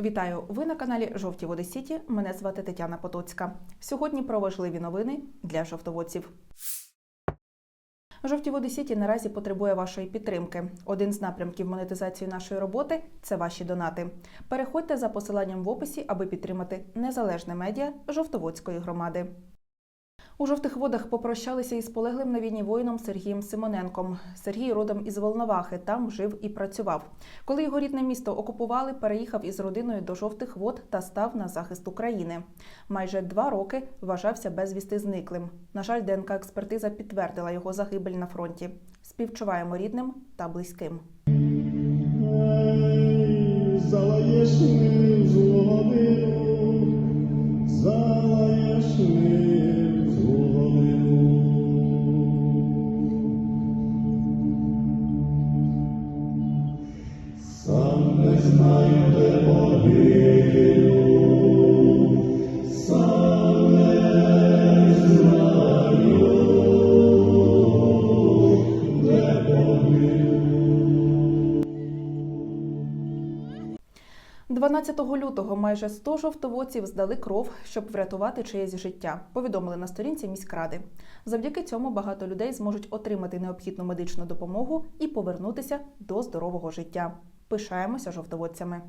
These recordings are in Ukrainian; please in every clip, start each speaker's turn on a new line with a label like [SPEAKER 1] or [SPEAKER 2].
[SPEAKER 1] Вітаю! Ви на каналі Жовті Води Сіті. Мене звати Тетяна Потоцька. Сьогодні про важливі новини для жовтоводців. Жовті води Сіті наразі потребує вашої підтримки. Один з напрямків монетизації нашої роботи це ваші донати. Переходьте за посиланням в описі, аби підтримати незалежне медіа Жовтоводської громади. У жовтих водах попрощалися із полеглим на війні воїном Сергієм Симоненком. Сергій родом із Волновахи, там жив і працював. Коли його рідне місто окупували, переїхав із родиною до жовтих вод та став на захист України. Майже два роки вважався безвісти зниклим. На жаль, ДНК експертиза підтвердила його загибель на фронті. Співчуваємо рідним та близьким.
[SPEAKER 2] Залаєш ним злу годину, залаєш ним
[SPEAKER 1] 12 лютого майже 100 жовтоводців здали кров, щоб врятувати чиєсь життя. Повідомили на сторінці міськради. Завдяки цьому багато людей зможуть отримати необхідну медичну допомогу і повернутися до здорового життя. Пишаємося жовтоводцями.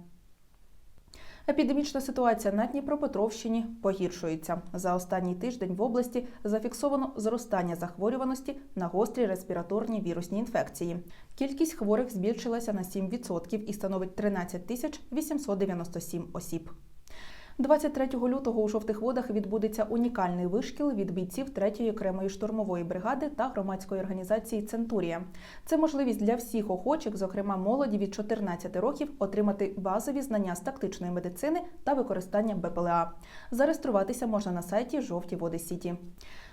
[SPEAKER 1] Епідемічна ситуація на Дніпропетровщині погіршується. За останній тиждень в області зафіксовано зростання захворюваності на гострі респіраторні вірусні інфекції. Кількість хворих збільшилася на 7% і становить 13 тисяч 897 осіб. 23 лютого у жовтих водах відбудеться унікальний вишкіл від бійців 3-ї окремої штурмової бригади та громадської організації Центурія. Це можливість для всіх охочих, зокрема молоді від 14 років, отримати базові знання з тактичної медицини та використання БПЛА. Зареєструватися можна на сайті Жовті Води Сіті.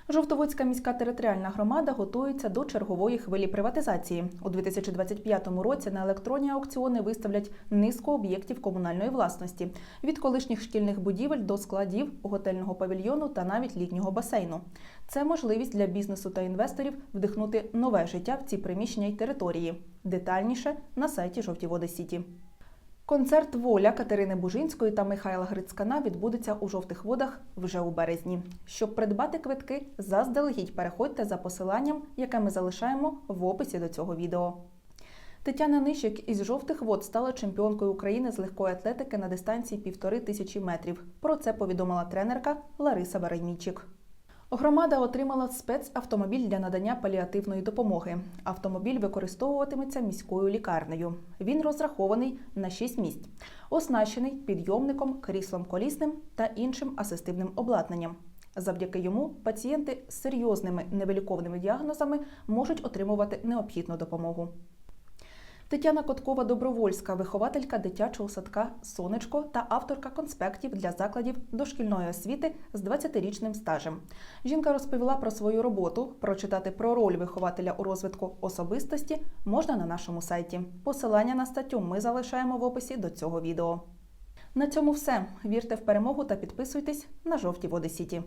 [SPEAKER 1] Жовтоводська міська територіальна громада готується до чергової хвилі приватизації. У 2025 році на електронні аукціони виставлять низку об'єктів комунальної власності від колишніх шкільних будівель до складів, готельного павільйону та навіть літнього басейну. Це можливість для бізнесу та інвесторів вдихнути нове життя в ці приміщення й території. Детальніше на сайті Жовті Води Сіті. Концерт Воля Катерини Бужинської та Михайла Грицькана відбудеться у жовтих водах вже у березні. Щоб придбати квитки, заздалегідь переходьте за посиланням, яке ми залишаємо в описі до цього відео. Тетяна Нищик із жовтих вод стала чемпіонкою України з легкої атлетики на дистанції півтори тисячі метрів. Про це повідомила тренерка Лариса Барайнічик. Громада отримала спецавтомобіль для надання паліативної допомоги. Автомобіль використовуватиметься міською лікарнею. Він розрахований на 6 місць, оснащений підйомником, кріслом колісним та іншим асистивним обладнанням. Завдяки йому пацієнти з серйозними невиліковними діагнозами можуть отримувати необхідну допомогу. Тетяна Коткова Добровольська, вихователька дитячого садка Сонечко та авторка конспектів для закладів дошкільної освіти з 20-річним стажем. Жінка розповіла про свою роботу. Прочитати про роль вихователя у розвитку особистості можна на нашому сайті. Посилання на статтю ми залишаємо в описі до цього відео. На цьому все. Вірте в перемогу та підписуйтесь на жовті води Сіті.